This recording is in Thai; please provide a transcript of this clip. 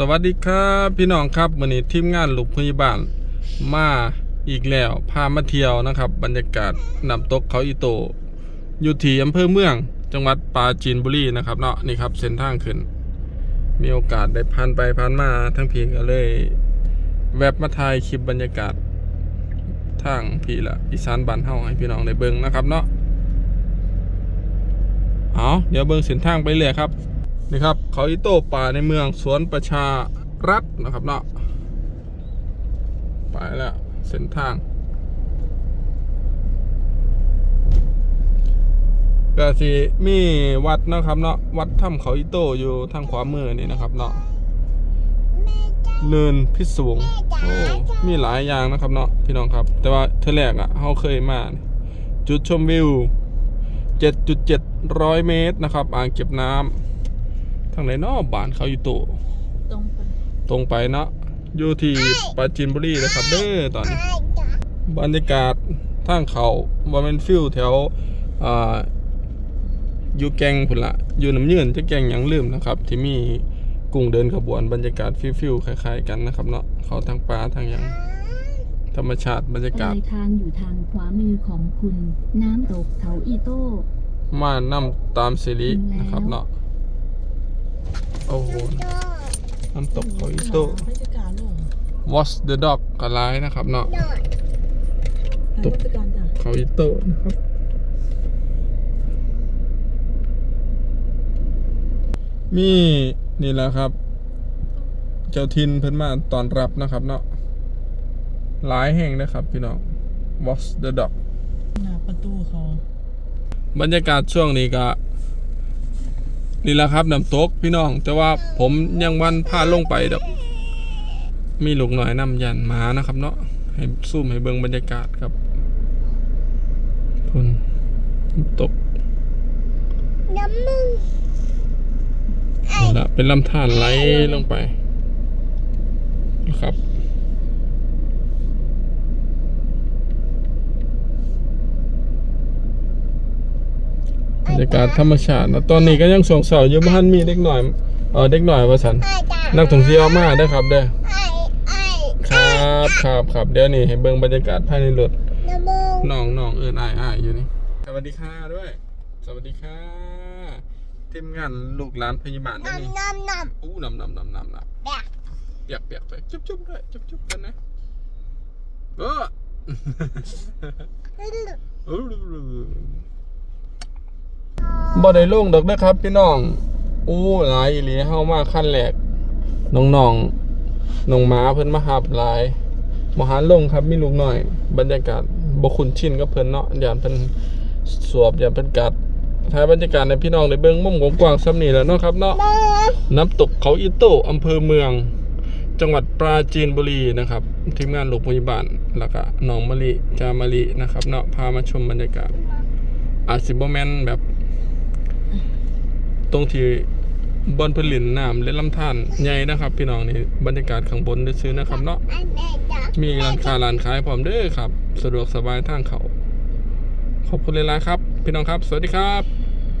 สวัสดีครับพี่น้องครับวันนี้ทีมงานลูกพยาบาลมาอีกแล้วพามาเที่ยวนะครับ บรรยากาศน้ำตกเขาอีโตอยู่ที่อำเภอเมือง จังหวัดปราจีนบุรีนะครับเนาะนี่ครับเส้นทางขึ้น มีโอกาสได้ผ่านไปผ่านมาทั้งพีก็เลย แวบมาถ่ายคลิปบรรยากาศทางพี่ละอีสานบ้านเฮาให้พี่น้องได้เบิ่งนะครับเนาะเอาเดี๋ยวเบิ่งเส้นทางไปเลยครับ นี่ครับเขาอิโต้ป่าในเมืองสวนประชารัฐนะครับเนาะไปแล้วเส้นทางก็สิมีวัดนะครับเนาะวัดถ้ำเขาอิโต้อยู่ทางขวามือนี่นะครับเนาะเนินพิศวงโอ้มีหลายอย่างนะครับเนาะพี่น้องครับ แต่ว่าเทอแรกอะ่ะเขาเคยมา จุดชมวิว 7.700 เมตรนะครับ อ่างเก็บน้ำางไหนเนอกบ้านเขาอยู่โตตรงไปตรงไปเนาะอยู่ที่ปราจีนบุรีนะครับเด้อตอนนี้บรรยากาศทางเขาบอมันฟิลแถวอ่าอยู่แกงพุ่นละอยู่น้ำยืนจะแกงหยังลืมนะครับ ที่มีกุ้งเดินขบวนบรรยากาศฟิลฟิลคล้ายๆกันนะครับเนาะเขาทางป่าทางหยังธรรมชาติบรรยาปกาศลายทางอยู่ทางขวามือของคุณ น้ำตกเขาอีโต้มานํตามสิรินะครับเนาะ โอ้โหน้ำตกเขาอิโต้ราชการลง Watch the dog ก็ร้ายนะครับเนาะ ตกราชการจ้ะเขาอิโต้นะครับ มีนี่แหละครับ เจ้าทินเพิ่นมาตอนรับนะครับเนาะ หลายแห่งนะครับพี่น้อง Watch the dog หน้าประตูเขา บรรยากาศช่วงนี้ก็ นี่แหละครับน้ำตกพี่น้อง แต่ว่าผมยังวันพาลงไปดอก มีลูกหน่อยนำยันมานะครับ เนาะให้ซูมให้เบิ่งบรรยากาศครับพุ่นน้ำตกน้ำมึงนี่ละเป็นลำธารไหลลงไปนะครับ รรยากาศธรรมชาตินะตอนนี้ก็ยังสงสัยอยู่บ้านมีเด็กหน่อยเออเด็กหน่อยว่าสันไอ้จ้านักท่องเที่ยวมาได้อครับเด้อไอ้ไอ้ครับครับครับเดี๋ยวนี้ให้เบิ่งบรรยากาศภายในรถน้ำมึงน้องน้องเอิญอายอายอยู่นี่สวัสดีค่ะด้วย สวัสดีค่ะทีมงานลูกหลานพยาบาลได้อนี่น้ำน้ำน้อู้นำนำนำนำนำแบบำเปียกเปียกไปจุ๊บจุ๊บด้วยจุ๊บจุ๊บกันนะเออ บ่ได้ลงดอกนะครับ พี่น้องอู้หลายอีหลีเฮามาขั้นแรกน้องๆน้องหมาเพิ่นมาหับหลายมหาลงครับมีลูกน้อย บรรยากาศบ่คุ้นชินกับเพิ่นเนาะย่านเพิ่นสวบย่านเพิ่นกัดถ่ายบรรยากาศให้พี่น้องได้เบิ่งมุมกว้างๆซ้ำนี้แหล้วเนาะครับเนาะน้ำตกเขาอิโต้อำเภอเมือง จังหวัดปราจีนบุรีนะครับ ทีมงานโรงพยาบาลแล้วก็น้องมะลิจามะลินะครับเนาะพามาชมบรรยากาศอาจสิบ่แม่นแบบ ตรงที่บนผลินน้ำและลำธารใหญ่นะครับ พี่น้องนี่บรรยากาศข้างบนได้ซื้อๆนะครับเนาะไอ้แม่จ้ามีร้านค้าร้านขายพร้อมเด้อครับ สะดวกสบายทางเขาขอบคุณเลยละครับ พี่น้องครับ สวัสดีครับ